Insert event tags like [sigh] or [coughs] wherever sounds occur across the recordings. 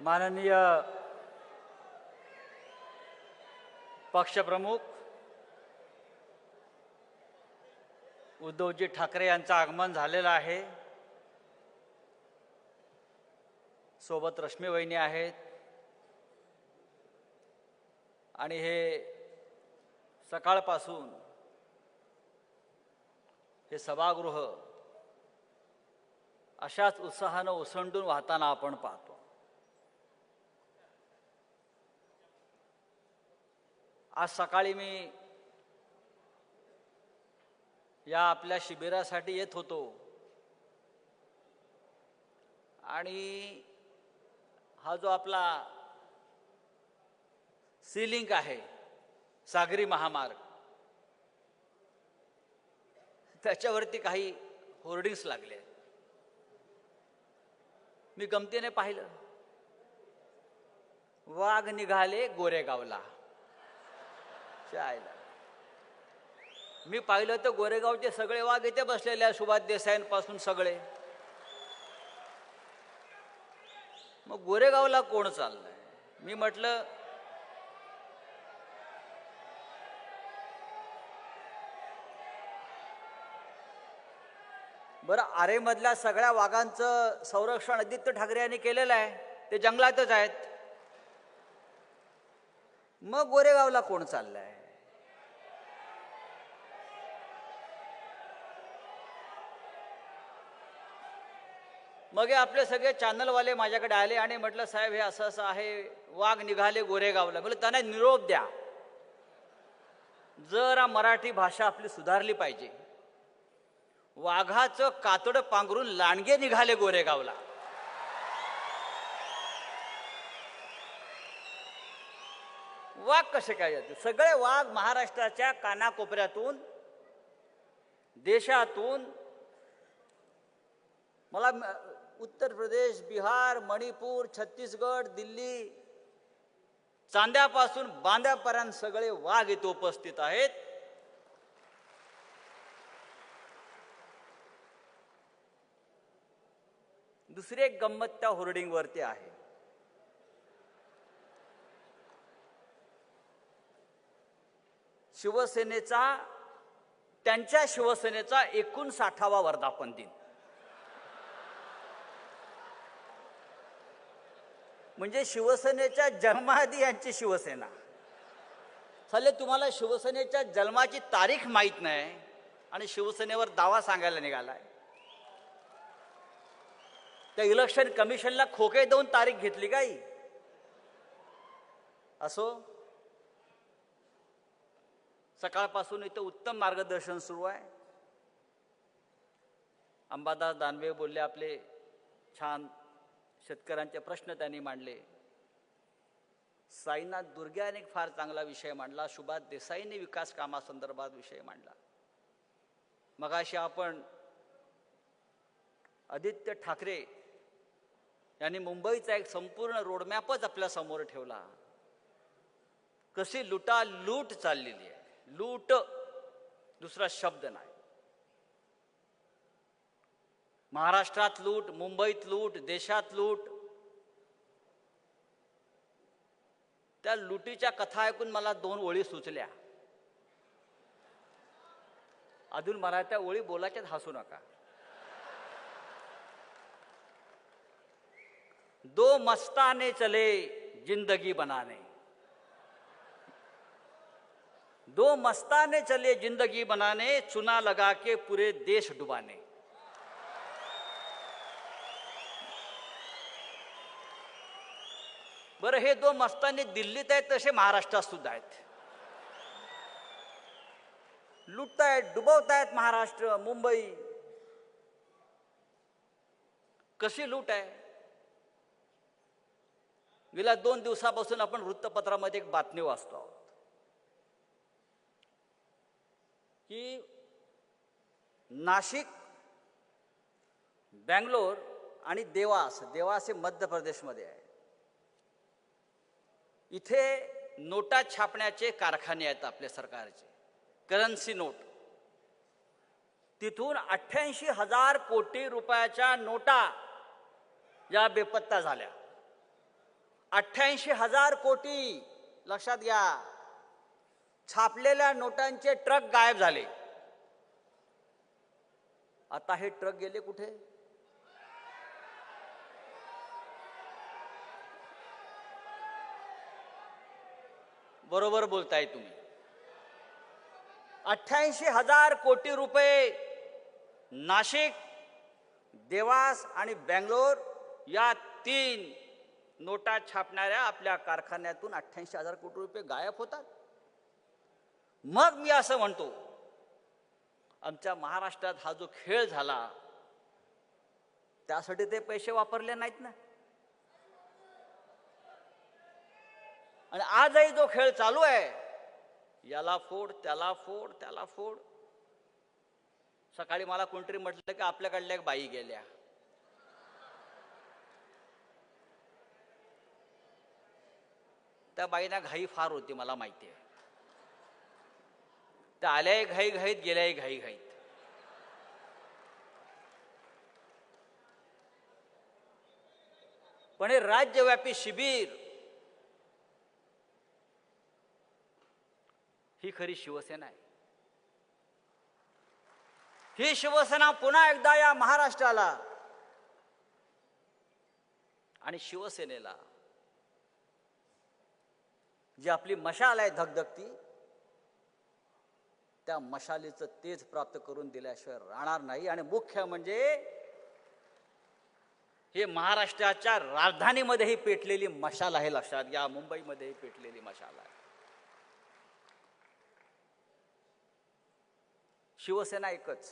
माननीय पक्षप्रमुख उद्धवजी ठाकरे यांचं आगमन झालेलं आहे. सोबत रश्मी वहिनी आहेत. आणि हे सकाळपासून हे सभागृह अशाच उत्साहानं ओसंडून वाहताना आपण पाहतो. आज सकाळी मी या आपल्या शिबिरासाठी येत होतो. आणि हा जो आपला सीलिंग आहे सागरी महामार्ग त्याच्यावरती काही होर्डिंग्स लागले मी गमतीने पाहिलं. वाघ निघाले गोरेगावला. शायला मी पाहिलं तर गोरेगावचे सगळे वाघ इथे बसलेले आहे सुभाष देसाईंपासून सगळे. मग गोरेगावला कोण चाललंय? मी म्हटलं बरं आरेमधल्या सगळ्या वाघांचं संरक्षण आदित्य ठाकरे यांनी केलेलं आहे ते जंगलातच आहेत. मग गोरेगावला कोण चाललंय? मग आपले सगळे चॅनलवाले माझ्याकडे आले आणि म्हटलं साहेब हे असं असं आहे वाघ निघाले गोरेगावला. म्हटलं त्यांना निरोप द्या. जरा मराठी भाषा आपली सुधारली पाहिजे. वाघाचं कातड पांघरून लांडगे निघाले गोरेगावला. वाघ कसे काय जाते सगळे वाघ महाराष्ट्राच्या कानाकोपऱ्यातून देशातून मला उत्तर प्रदेश बिहार मणिपूर छत्तीसगड दिल्ली. चांद्यापासून बांद्यापर्यंत सगळे वाघ इथे उपस्थित आहेत. दुसरी एक गंमत त्या होर्डिंगवरती आहे. शिवसेनेचा त्यांच्या शिवसेनेचा एकूण साठावा वर्धापन दिन. म्हणजे शिवसेनेच्या जन्माआधी यांची शिवसेना. चालेल तुम्हाला शिवसेनेच्या जन्माची तारीख माहीत नाही आणि शिवसेनेवर दावा सांगायला निघालाय. त्या इलेक्शन कमिशनला खोके देऊन तारीख घेतली काही असो. सकाळपासून इथं उत्तम मार्गदर्शन सुरू आहे. अंबादास दानवे बोलले आपले छान शेतकऱ्यांचे प्रश्न त्यांनी मांडले. साईनाथ दुर्गे फार चांगला विषय मांडला. सुभाष देसाईने विकास कामासंदर्भात विषय मांडला. मगाशी आपण आदित्य ठाकरे यांनी मुंबईचा एक संपूर्ण रोडमॅपच आपल्यासमोर ठेवला. कशी लुटा लूट चाललेली आहे. लूट दुसरा शब्द नाही. महाराष्ट्रात लूट मुंबईत लूट देशात लूट. त्या लुटीच्या कथा ऐकून मला दोन ओळी सुचल्या. अजून मला त्या ओळी बोलायच्यात हसू नका. दो मस्ताने चले जिंदगी बनाने. दो मस्ताने चले जिंदगी बनाने चुना लगा के पूरे देश डुबाने. बरं हे दोन मस्तानी दिल्लीत आहेत तसे महाराष्ट्रात सुद्धा आहेत. लुटतायत डुबवतायत महाराष्ट्र मुंबई. कशी लूट आहे? गेल्या दोन दिवसापासून आपण वृत्तपत्रामध्ये एक बातमी वाचतो आहोत. की नाशिक बँगलोर आणि देवास देवास हे मध्य प्रदेशमध्ये आहे. इथे नोटा छापण्याचे कारखाने आहेत आपल्या सरकारचे. करन्सी नोट तिथून अठ्ठ्याऐंशी हजार कोटी रुपयाच्या नोटा या बेपत्ता झाल्या. अठ्ठ्याऐंशी हजार कोटी लक्षात घ्या छापलेल्या नोटांचे ट्रक गायब झाले. आता हे ट्रक गेले कुठे? बरोबर बोलताय तुम्ही. अठ्ठ्याऐंशी हजार कोटी रुपये नाशिक देवास आणि बँगलोर या तीन नोटा छापणाऱ्या आपल्या कारखान्यातून अठ्ठ्याऐंशी हजार कोटी रुपये गायब होतात. मग मी असं म्हणतो आमच्या महाराष्ट्रात हा जो खेळ झाला त्यासाठी ते पैसे वापरले नाहीत ना? आणि आजही जो खेळ चालू आहे याला फोड त्याला फोड त्याला फोड. सकाळी मला कोणतरी म्हटलं की आपल्याकडल्या एक बाई गेल्या. त्या बाईना घाई फार होती मला माहिती आहे. त्या आल्याही घाई घाईत गेल्याही घाई घाईत. पण हे राज्यव्यापी शिबिर ही खरी शिवसेना आहे. ही शिवसेना पुन्हा एकदा या महाराष्ट्राला आणि शिवसेनेला जी आपली मशाल आहे धगधगती त्या मशालीचं तेज प्राप्त करून दिल्याशिवाय राहणार नाही. आणि मुख्य म्हणजे हे महाराष्ट्राच्या राजधानीमध्येही पेटलेली मशाल आहे लक्षात घ्या. मुंबईमध्येही पेटलेली मशाल आहे. शिवसेना एकच.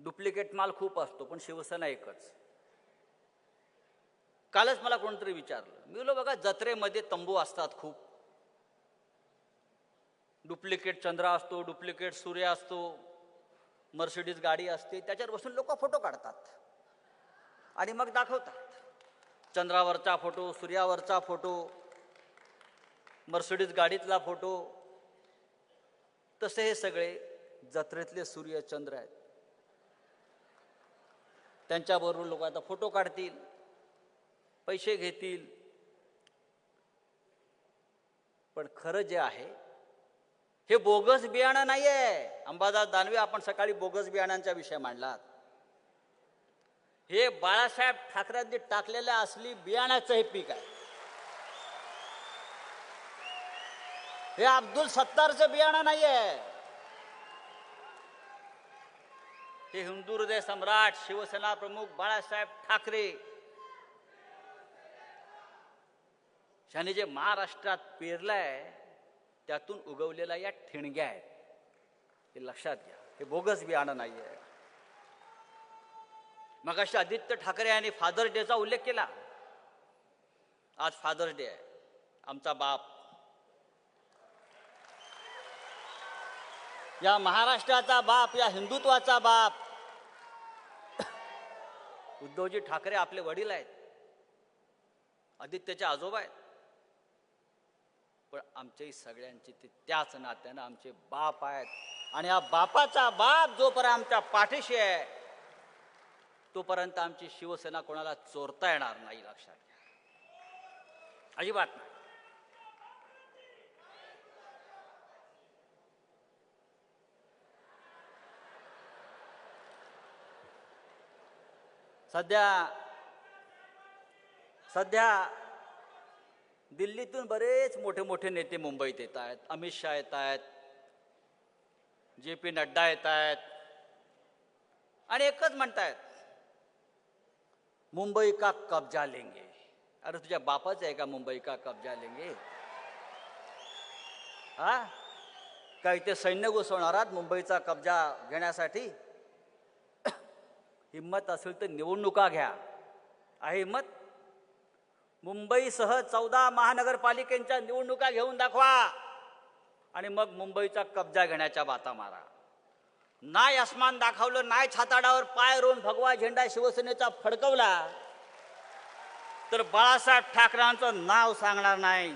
डुप्लिकेट माल खूप असतो पण शिवसेना एकच. कालच मला कोणतरी विचारलं मी बोलो बघा जत्रेमध्ये तंबू असतात खूप. डुप्लिकेट चंद्र असतो डुप्लिकेट सूर्य असतो मर्सिडीज गाडी असते त्याच्यावर बसून लोक फोटो काढतात. आणि मग दाखवतात. चंद्रावरचा फोटो सूर्यावरचा फोटो मर्सिडीज गाडीतला फोटो तसे हे सगळे जत्रेतले सूर्य चंद्र आहेत. त्यांच्याबरोबर लोक आता फोटो काढतील पैसे घेतील. पण खरं जे आहे हे बोगस बियाणं नाही आहे अंबादास दानवे आपण सकाळी बोगस बियाण्यांचा विषय मांडलात. हे बाळासाहेब ठाकरेंनी टाकलेल्या असली बियाणाचं हे पीक आहे. हे अब्दुल सत्तारचं बियाणं नाही आहे हे हिंदू हृदय सम्राट शिवसेना प्रमुख बाळासाहेब ठाकरे. ज्याने जे महाराष्ट्रात पेरलंय त्यातून उगवलेल्या या ठिणग्या आहेत. हे लक्षात घ्या हे बोगस बियाणं नाही आहे मग अशी आदित्य ठाकरे यांनी फादर्स डेचा उल्लेख केला. आज फादर्स डे आहे. आमचा बाप या महाराष्ट्राचा बाप या हिंदुत्वाचा बाप. उद्धवजी ठाकरे आपले वडील आहेत. आदित्यचे आजोबा आहेत. पण आमच्याही सगळ्यांचे ते त्याच नात्यानं आमचे बाप आहेत. आणि या बापाचा बाप जोपर्यंत आमच्या पाठीशी आहे तोपर्यंत आमची शिवसेना कोणाला चोरता येणार नाही लक्षात घ्या. अजिबात नाही. सध्या सध्या दिल्लीतून बरेच मोठे मोठे नेते मुंबईत येत आहेत. अमित शहा येत आहेत. जे पी नड्डा येत आहेत. आणि एकच म्हणतायत मुंबई का कब्जा लेंगे? अरे तुझ्या बापाच आहे का मुंबई का कब्जा लेंगे? हा? काही ते सैन्य घुसवणार आहात मुंबईचा कब्जा घेण्यासाठी? हिंमत असेल तर निवडणुका घ्या. आहे हिंमत मुंबईसह चौदा महानगरपालिकेच्या निवडणुका घेऊन दाखवा. आणि मग मुंबईचा कब्जा घेण्याच्या बाता मारा. नाय आसमान दाखवलं नाय छाताडावर पाय रोवून भगवा झेंडा शिवसेनेचा फडकवला तर बाळासाहेब ठाकरेंचं नाव सांगणार नाही.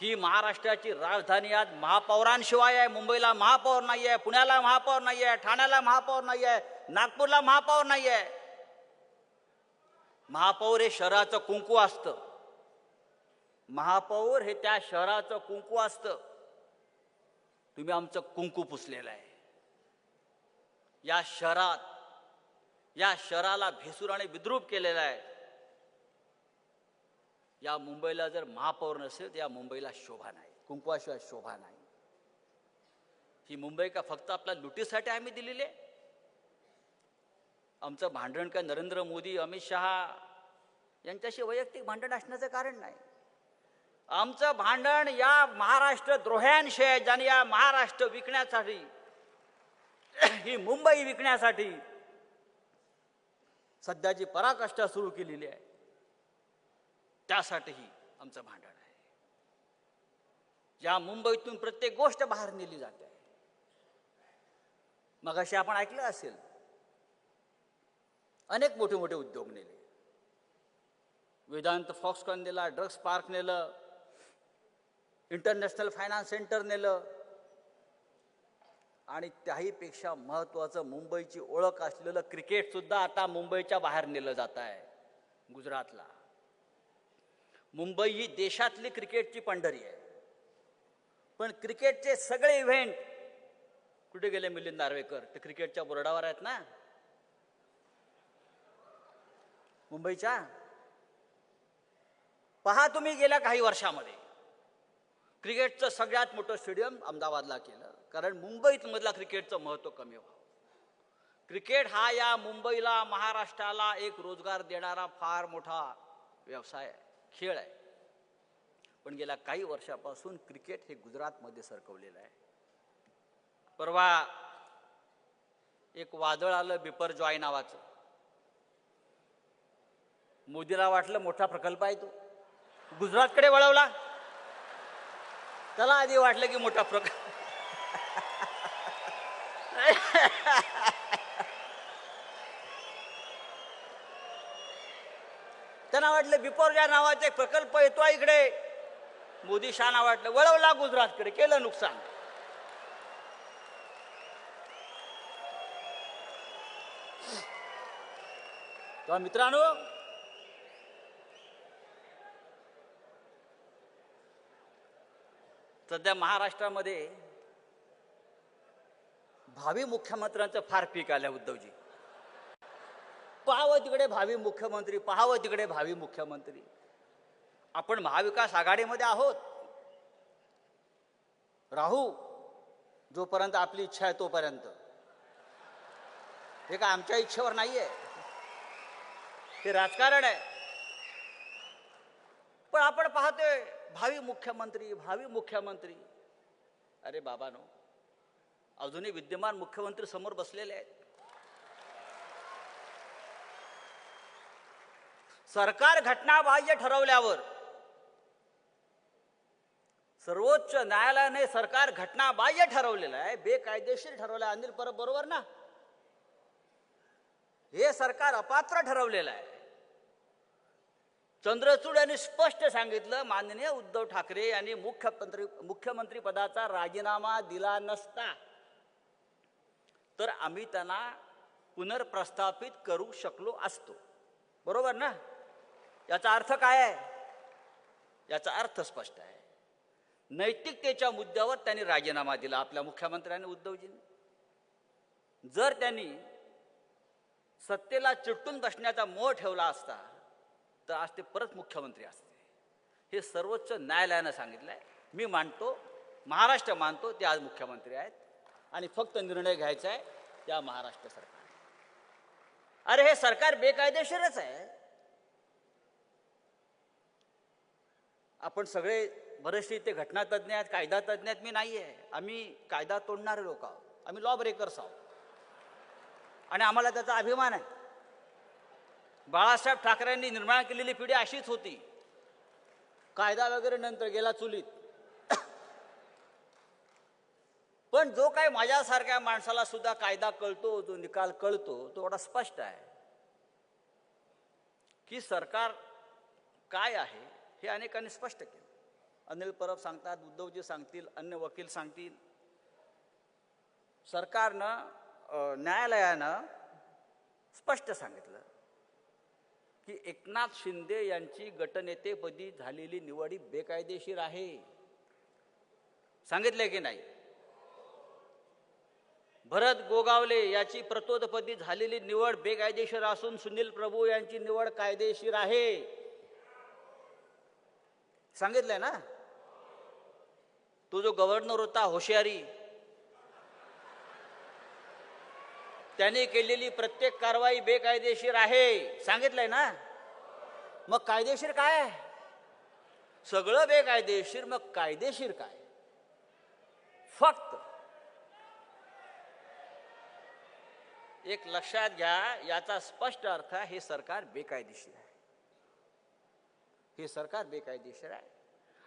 ही महाराष्ट्राची राजधानी आज महापौरांशिवाय आहे. मुंबईला महापौर नाही आहे पुण्याला महापौर नाही आहे ठाण्याला महापौर नाही आहे नागपूरला महापौर नाही आहे महापौर हे शहराचं कुंकू असतं. महापौर हे त्या शहराचं कुंकू असतं. तुम्ही आमचं कुंकू पुसलेलं आहे. या शहरात या शहराला भेसूर आणि विद्रूप केलेला आहे. या मुंबईला जर महापौर नसेल तर या मुंबईला शोभा नाही. कुंकवाशिवाय शोभा नाही. ही मुंबई का फक्त आपल्या लुटीसाठी आम्ही दिलेली आहे? आमचं भांडण काय नरेंद्र मोदी अमित शहा यांच्याशी वैयक्तिक भांडण असण्याचं कारण नाही. आमचं भांडण या महाराष्ट्र द्रोह्यांशी आहे ज्याने या महाराष्ट्र विकण्यासाठी ही मुंबई विकण्यासाठी सध्याची पराकाष्ठा सुरू केलेली आहे त्यासाठीही आमचं भांडण आहे. या मुंबईतून प्रत्येक गोष्ट बाहेर नेली जाते. मग असे आपण ऐकलं असेल अनेक मोठे मोठे उद्योग नेले. वेदांत फॉक्सकॉन नेला ड्रग्स पार्क नेलं इंटरनॅशनल फायनान्स सेंटर नेलं. आणि त्याहीपेक्षा महत्त्वाचं मुंबईची ओळख असलेलं क्रिकेटसुद्धा आता मुंबईच्या बाहेर नेलं जात आहे गुजरातला. मुंबई ही देशातली क्रिकेटची पंढरी आहे. पण क्रिकेटचे सगळे इव्हेंट कुठे गेले मिलिंद नार्वेकर? ते क्रिकेटच्या बोर्डावर आहेत ना. मुंबईच्या? पहा तुम्ही गेल्या काही वर्षामध्ये. क्रिकेटचं सगळ्यात मोठं स्टेडियम अहमदाबादला केलं. कारण मुंबईत मधला क्रिकेटचं महत्त्व कमी व्हावं. क्रिकेट हा या मुंबईला महाराष्ट्राला एक रोजगार देणारा फार मोठा व्यवसाय आहे. खेळ आहे. पण गेल्या काही वर्षापासून क्रिकेट हे गुजरातमध्ये सरकवलेलं आहे. परवा एक वादळ आलं बिपर जॉय नावाचं. मोदीला वाटलं मोठा प्रकल्प आहे तो. गुजरातकडे वळवला. त्याला आधी वाटलं की मोठा प्रकल्प त्यांना वाटलं बिपोर नावाचा एक प्रकल्प येतो इकडे. मोदी शाना वाटलं वळवला गुजरातकडे केलं नुकसान. तेव्हा मित्रांनो सध्या महाराष्ट्रामध्ये भावी मुख्यमंत्र्यांचं फार पीक आलं उद्धवजी. पाहावं तिकडे भावी मुख्यमंत्री पाहावं तिकडे भावी मुख्यमंत्री. आपण महाविकास आघाडीमध्ये आहोत. राहू जोपर्यंत आपली इच्छा आहे तोपर्यंत. हे काय आमच्या इच्छेवर नाहीये. ते राजकारण आहे. पण आपण पाहतोय भावी मुख्यमंत्री भावी मुख्यमंत्री. अरे बाबानो अजूनही विद्यमान मुख्यमंत्री समोर बसलेले आहेत. सरकार घटनाबाह्य ठरवल्यावर सर्वोच्च न्यायालयाने सरकार घटनाबाह्य ठरवलेलं आहे बेकायदेशीर ठरवलं आहे अनिल परब बरोबर ना? हे सरकार अपात्र ठरवलेलं आहे. चंद्रचूड यांनी स्पष्ट सांगितलं माननीय उद्धव ठाकरे यांनी मुख्यमंत्री मुख्यमंत्री पदाचा राजीनामा दिला नसता. तर आम्ही त्यांना पुनर्प्रस्थापित करू शकलो असतो. बरोबर ना? याचा अर्थ काय आहे? याचा अर्थ स्पष्ट आहे. नैतिकतेच्या मुद्द्यावर त्यांनी राजीनामा दिला आपल्या मुख्यमंत्र्यांनी उद्धवजींनी. जर त्यांनी सत्तेला चिटून बसण्याचा मोह ठेवला असता तर आज ते परत मुख्यमंत्री असते. हे सर्वोच्च न्यायालयानं सांगितलं आहे मी मानतो महाराष्ट्र मानतो ते आज मुख्यमंत्री आहेत आणि फक्त निर्णय घ्यायचा आहे त्या महाराष्ट्र सरकार अरे हे सरकार बेकायदेशीरच आहे. आपण सगळे बरेचसे इथे घटनातज्ञ आहेत कायदा तज्ज्ञ आहेत. मी नाही आहे आम्ही कायदा तोडणारे लोक आहोत. आम्ही लॉ ब्रेकर्स आहोत. आणि आम्हाला त्याचा अभिमान आहे. बाळासाहेब ठाकरेंनी निर्माण केलेली पिढी अशीच होती. कायदा वगैरे नंतर गेला चुलीत. [coughs] पण जो काही माझ्यासारख्या माणसाला सुद्धा कायदा कळतो जो निकाल कळतो तो एवढा स्पष्ट आहे. की सरकार काय आहे हे अनेकांनी स्पष्ट केलं. अनिल परब सांगतात उद्धवजी सांगतील अन्य वकील सांगतील. सरकारनं न्यायालयानं स्पष्ट सांगितलं की एकनाथ शिंदे यांची गटनेतेपदी झालेली निवड ही बेकायदेशीर आहे. सांगितले की नाही? भरत गोगावले याची प्रतोदपदी झालेली निवड बेकायदेशीर असून सुनील प्रभू यांची निवड कायदेशीर आहे. सांगितलंय ना? तो जो गव्हर्नर होता होशियारी त्याने केलेली प्रत्येक कारवाई बेकायदेशीर आहे. सांगितलंय ना? मग कायदेशीर काय सगळं बेकायदेशीर मग कायदेशीर काय? फक्त एक लक्षात घ्या याचा स्पष्ट अर्थ हे सरकार बेकायदेशीर आहे. हे सरकार बेकायदेशीर आहे.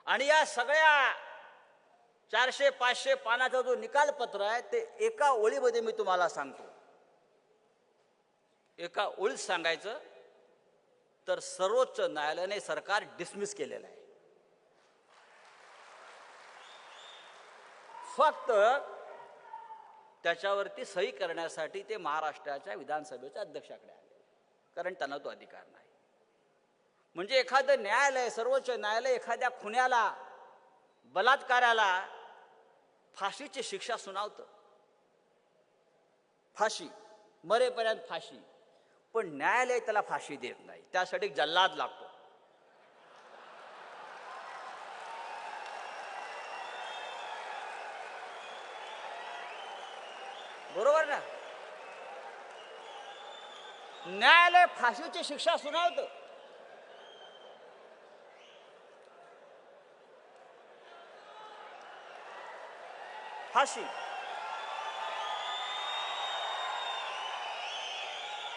आणि या सगळ्या चारशे पाचशे पानाचा जो निकालपत्र आहे ते एका ओळीमध्ये मी तुम्हाला सांगतो. एका ओळीत सांगायचं तर सर्वोच्च न्यायालयाने सरकार डिसमिस केलेलं आहे. फक्त त्याच्यावरती सही करण्यासाठी ते महाराष्ट्राच्या विधानसभेच्या अध्यक्षाकडे आले. कारण त्यांना तो अधिकार नाही. म्हणजे एखादं न्यायालय सर्वोच्च न्यायालय एखाद्या खुन्याला बलात्काराला फाशीची शिक्षा सुनावतं. फाशी मरेपर्यंत फाशी. पण न्यायालय त्याला फाशी देत नाही. त्यासाठी जल्लाद लागतो. बरोबर ना? न्यायालय फाशीची शिक्षा सुनावतं. फाशी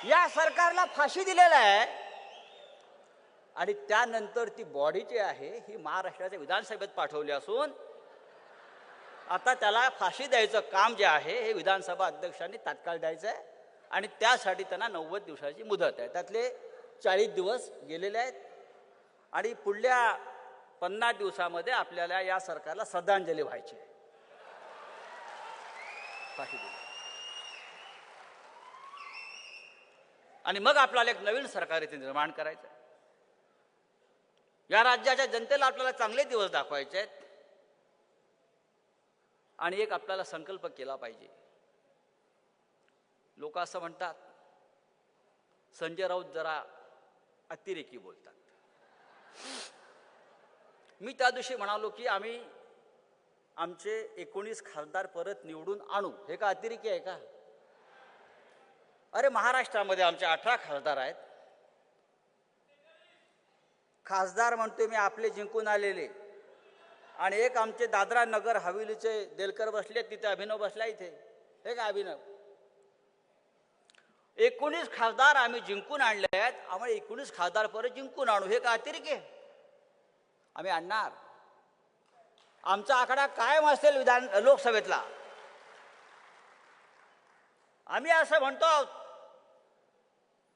या सरकारला फाशी दिलेला आहे. आणि त्यानंतर ती बॉडी जी आहे ही महाराष्ट्राच्या विधानसभेत पाठवली असून आता त्याला फाशी द्यायचं काम जे आहे हे विधानसभा अध्यक्षांनी तात्काळ द्यायचं आहे. आणि त्यासाठी त्यांना नव्वद दिवसाची मुदत आहे. त्यातले चाळीस दिवस गेलेले आहेत. आणि पुढल्या पन्नास दिवसामध्ये आपल्याला या सरकारला श्रद्धांजली व्हायची आहे. दिली आणि मग आपल्याला एक नवीन सरकार इथे निर्माण करायचं या राज्याच्या जनतेला आपल्याला चांगले दिवस दाखवायचे आहेत. आणि एक आपल्याला संकल्प केला पाहिजे. लोक असं म्हणतात संजय राऊत जरा अतिरेकी बोलतात. मी त्या दिवशी म्हणालो की आम्ही आमचे एकोणीस खासदार परत निवडून आणू. हे का अतिरेकी आहे का? अरे महाराष्ट्रामध्ये आमचे अठरा खासदार आहेत. खासदार म्हणतोय मी आपले जिंकून आलेले. आणि एक आमचे दादरा नगर हवेलीचे देलकर बसले तिथे अभिनव बसला इथे. हे का अभिनव? एकोणीस खासदार आम्ही जिंकून आणले आहेत आम्हाला एकोणीस खासदार परत जिंकून आणू. हे का अतिरेकी आहे? आम्ही आणणार. आमचा आकडा कायम असेल विधान लोकसभेतला. आम्ही असं म्हणतो आहोत,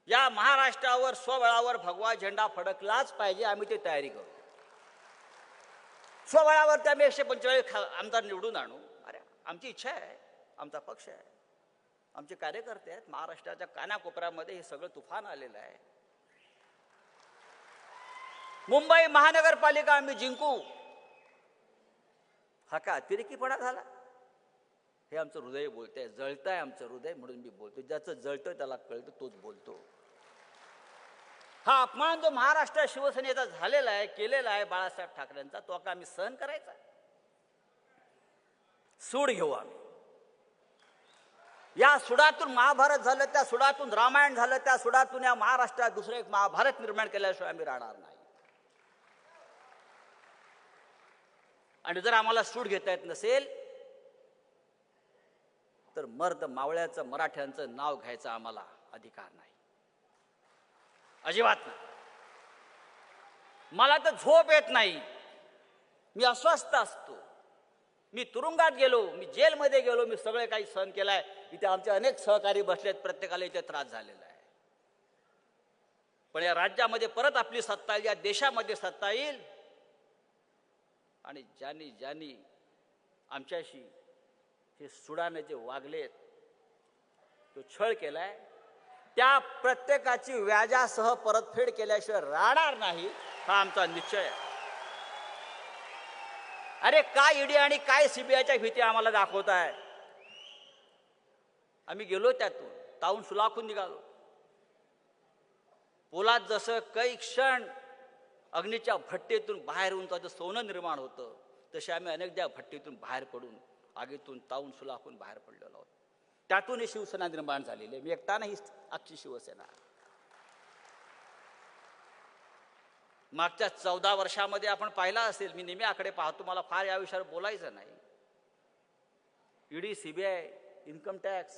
या महाराष्ट्रावर स्वबळावर भगवा झेंडा फडकलाच पाहिजे आम्ही ते तयारी करू. स्वबळावरती आम्ही एकशे पंचेचाळीस खा आमदार निवडून आणू. अरे आमची इच्छा आहे आमचा पक्ष आहे. आमचे कार्यकर्ते आहेत महाराष्ट्राच्या कानाकोपऱ्यामध्ये हे सगळं तुफान आलेलं आहे. मुंबई महानगरपालिका आम्ही जिंकू. हा का अतिरेकीपणा झाला? हे आमचं हृदय बोलतंय जळतंय आमचं हृदय म्हणून मी बोलतो ज्याचं जळतं त्याला कळतं तोच बोलतो. हा अपमान जो महाराष्ट्र शिवसेनेचा झालेला आहे केलेला आहे बाळासाहेब ठाकरेंचा तो का आम्ही सहन करायचा. सूड घेऊ आम्ही. या सुडातून महाभारत झालं त्या सुडातून रामायण झालं त्या सुडातून या महाराष्ट्रात दुसरं एक महाभारत निर्माण केल्याशिवाय आम्ही राहणार नाही. आणि जर आम्हाला सूट घेता येत नसेल तर मर्द मावळ्याचं मराठ्यांचं नाव घ्यायचा आम्हाला अधिकार नाही. अजिबात नाही. मला तर झोप येत नाही. मी अस्वस्थ असतो. मी तुरुंगात गेलो मी जेलमध्ये गेलो मी सगळे काही सहन केलाय. इथे आमचे अनेक सहकारी बसलेत प्रत्येकाला इथे त्रास झालेला आहे. पण या राज्यामध्ये परत आपली सत्ता येईल या देशामध्ये सत्ता येईल. आणि ज्यांनी ज्यांनी आमच्याशी हे सुडाने जे वागलेत तो छळ केलाय त्या प्रत्येकाची व्याजासह परतफेड केल्याशिवाय राहणार नाही हा आमचा निश्चय आहे. अरे काय ईडी आणि काय सीबीआयच्या भीती आम्हाला दाखवत आहे आम्ही गेलो त्यातून ताऊन सुलाखून निघालो. पोलात जसं काही क्षण अग्नीच्या भट्टीतून बाहेर येऊन त्याचं सोनं निर्माण होतं. तसे आम्ही अनेकदा भट्टीतून बाहेर पडून आगीतून ताऊन सुलाखून बाहेर पडलेलो आहोत. त्यातून ही शिवसेना निर्माण झालेली आहे. मी एकटा नाही आजची शिवसेना मागच्या चौदा वर्षामध्ये आपण पाहिला असेल मी नेहमी आकडे पाहतो मला फार या विषयावर बोलायचं नाही. ईडी सीबीआय इन्कम टॅक्स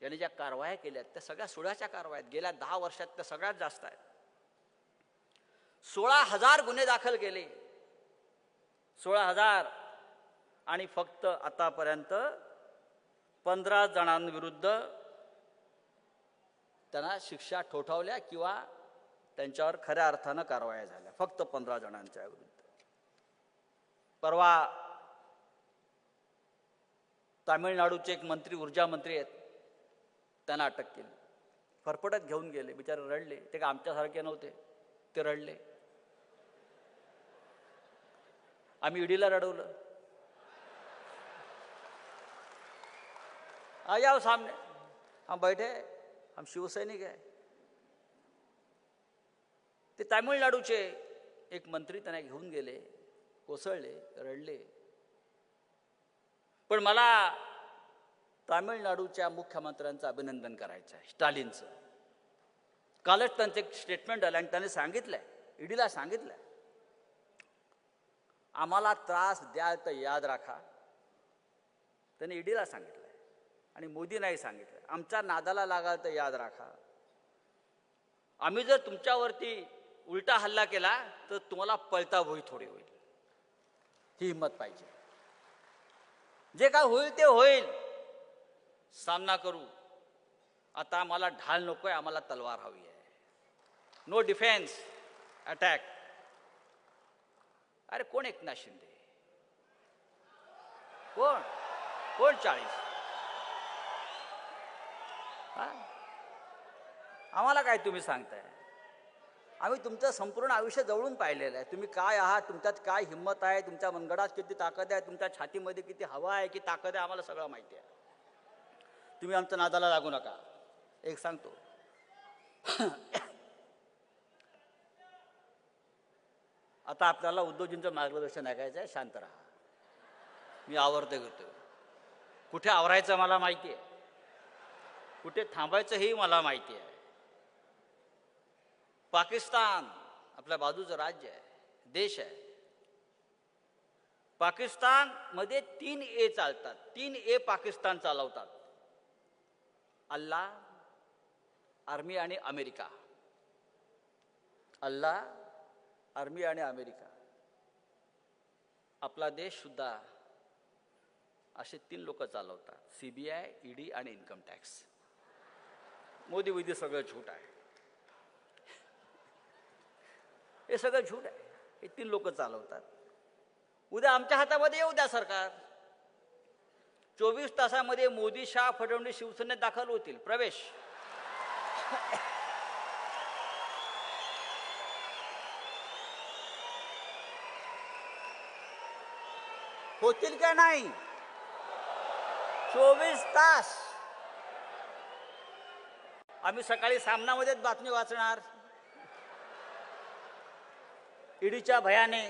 यांनी ज्या कारवाया केल्या त्या सगळ्या सुडाच्या कारवाया गेल्या दहा वर्षात त्या सगळ्यात जास्त आहेत. सोळा हजार गुन्हे दाखल केले. सोळा हजार. आणि फक्त आतापर्यंत पंधरा जणांविरुद्ध त्यांना शिक्षा ठोठावल्या किंवा त्यांच्यावर खऱ्या अर्थानं कारवाया झाल्या. फक्त पंधरा जणांच्या विरुद्ध. परवा तामिळनाडूचे एक मंत्री ऊर्जा मंत्री आहेत. त्यांना अटक केली. फरफटत घेऊन गेले. बिचारे रडले. ते का आमच्यासारखे नव्हते. ते रडले. आम्ही ईडीला रडवलं. या जाओ सामने. हम बैठे. हम शिवसैनिक आहे ते तामिळनाडूचे एक मंत्री त्यांना घेऊन गेले कोसळले रडले. पण मला तामिळनाडूच्या मुख्यमंत्र्यांचं अभिनंदन करायचं आहे स्टालिनचं. कालच त्यांचं एक स्टेटमेंट आलं आणि त्याने सांगितलंय ईडीला सांगितलंय. आम्हाला त्रास द्याल तर याद राखा. त्याने ईडीला सांगितलंय आणि मोदींनाही सांगितलं आमच्या नादाला लागाल तर याद राखा. आम्ही जर तुमच्यावरती उलटा हल्ला केला तर तुम्हाला पळता भोई थोडी होईल. ही हिंमत पाहिजे. जे काय होईल ते होईल. सामना करू. आता आम्हाला ढाल नको आहे आम्हाला तलवार हवी आहे. नो डिफेन्स अटॅक अरे कोण एकनाथ शिंदे? कोण? कोण चाळीस? हा? आम्हाला काय तुम्ही सांगताय? आम्ही तुमचं संपूर्ण आयुष्य जवळून पाहिलेलं आहे. तुम्ही काय आहात? तुमच्यात काय हिंमत आहे? तुमच्या मनगडात किती ताकद आहे? तुमच्या छातीमध्ये किती हवा आहे? की ताकद आहे? आम्हाला सगळं माहिती आहे. तुम्ही आमच्या नादाला लागू नका. एक सांगतो. आता आपल्याला उद्योजींचं मार्गदर्शन ऐकायचं आहे. शांत राहा. मी आवरते करतो कुठे आवरायचं मला माहिती आहे? कुठे थांबायचं हेही मला माहिती आहे? पाकिस्तान आपल्या बाजूचं राज्य आहे. देश आहे. पाकिस्तानमध्ये तीन ए चालतात. तीन ए पाकिस्तान चालवतात. अल्ला आर्मी आणि अमेरिका. अल्ला आर्मी आणि अमेरिका. आपला देश सुद्धा असे तीन लोक चालवतात सी बी आय ईडी आणि इन्कम टॅक्स. मोदी विधी सगळं झूट आहे. हे सगळं झूट आहे. हे तीन लोक चालवतात. उद्या आमच्या हातामध्ये येऊ द्या सरकार. चोवीस तासामध्ये मोदी शाह फडणवीस शिवसेनेत दाखल होतील. प्रवेश. होतील का नाही? चोवीस तास. आम्ही सकाळी सामनामध्येच बातमी वाचणार. ईडीच्या भयाने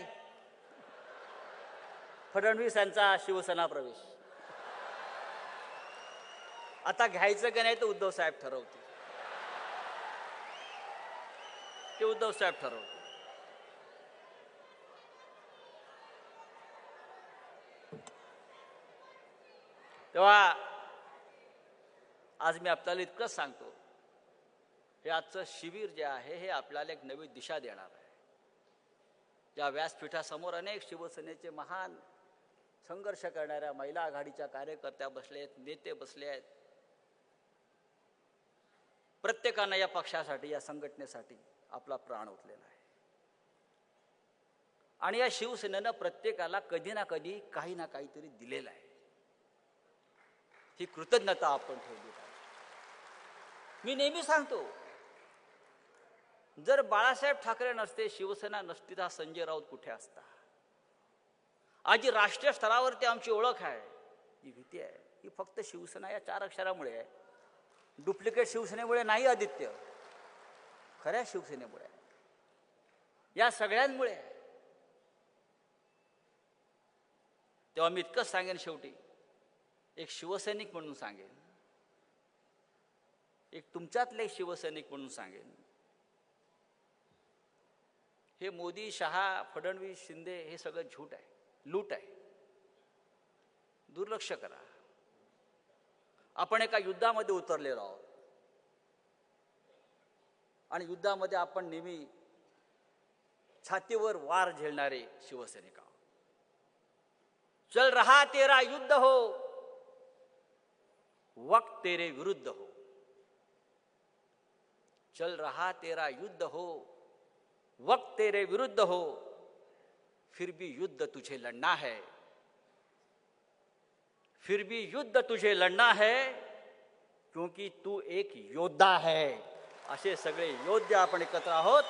फडणवीस यांचा शिवसेना प्रवेश. आता घ्यायचं का नाही तर उद्धव साहेब ठरवतील. ते उद्धव साहेब ठरवतील. तेव्हा आज मी आपल्याला इतकंच सांगतो हे आजचं शिबिर जे आहे हे आपल्याला एक नवी दिशा देणार आहे. या व्यासपीठासमोर अनेक शिवसेनेचे महान संघर्ष करणाऱ्या महिला आघाडीच्या कार्यकर्त्या बसले आहेत नेते बसले आहेत. प्रत्येकानं या पक्षासाठी या संघटनेसाठी आपला प्राण ओतलेला आहे. आणि या शिवसेनेनं प्रत्येकाला कधी ना कधी काही ना काहीतरी दिलेलं आहे. ही कृतज्ञता आपण ठेवली पाहिजे. मी नेहमी सांगतो जर बाळासाहेब ठाकरे नसते शिवसेना नसती तर संजय राऊत कुठे असता? आज जी राष्ट्रीय स्तरावरती आमची ओळख आहे. ही भीती आहे. ही फक्त शिवसेना या चार अक्षरामुळे आहे. डुप्लिकेट शिवसेनेमुळे नाही आदित्य. खऱ्या शिवसेनेमुळे या सगळ्यांमुळे तेव्हा मी इतकंच सांगेन शेवटी एक शिवसैनिक म्हणून सांगेन. एक तुमच्यातले शिवसैनिक म्हणून सांगेन. हे मोदी शहा फडणवीस शिंदे हे सगळं झूट आहे. लूट आहे. दुर्लक्ष करा. आपण एका युद्धामध्ये उतरलेलो आहोत. आणि युद्धामध्ये आपण नेहमी छातीवर वार झेलणारे शिवसैनिक आहोत. चल रहा तेरा युद्ध हो. वक्त तेरे विरुद्ध हो। चल रहा तेरा युद्ध हो वक्त तेरे विरुद्ध हो फिर भी युद्ध तुझे लड़ना है। फिर भी युद्ध तुझे लड़ना है क्योंकि तू एक योद्धा है। असे सगळे योद्धे आपण एकत्र आहोत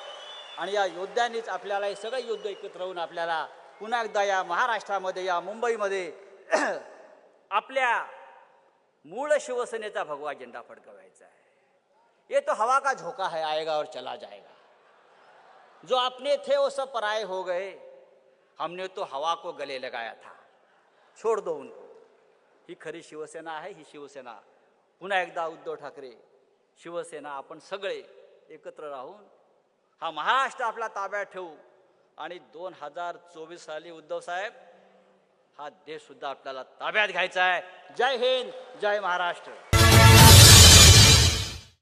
आणि या योद्ध्यांनीच आपल्याला हे सगळे युद्ध एकत्र होऊन आपल्याला पुन्हा एकदा या महाराष्ट्रामध्ये या मुंबईमध्ये [clears throat] आपल्या मूळ शिवसेनेचा भगवा झेंडा फडकवायचा आहे. ये तो हवा का झोका है आएगा और चला जाएगा. जो अपने थे वो सब पराए हो गए. हमने तो हवा को गले लगाया था. छोड़ दो उनको. ही खरी शिवसेना आहे ही शिवसेना. पुन्हा एकदा उद्धव ठाकरे शिवसेना आपण सगळे एकत्र राहून हा महाराष्ट्र आपला ताब्यात ठेवू. आणि दोन हजार चोवीस साली उद्धव साहेब हा देश सुद्धा आपल्याला ताब्यात घ्यायचा आहे. जय हिंद जय महाराष्ट्र.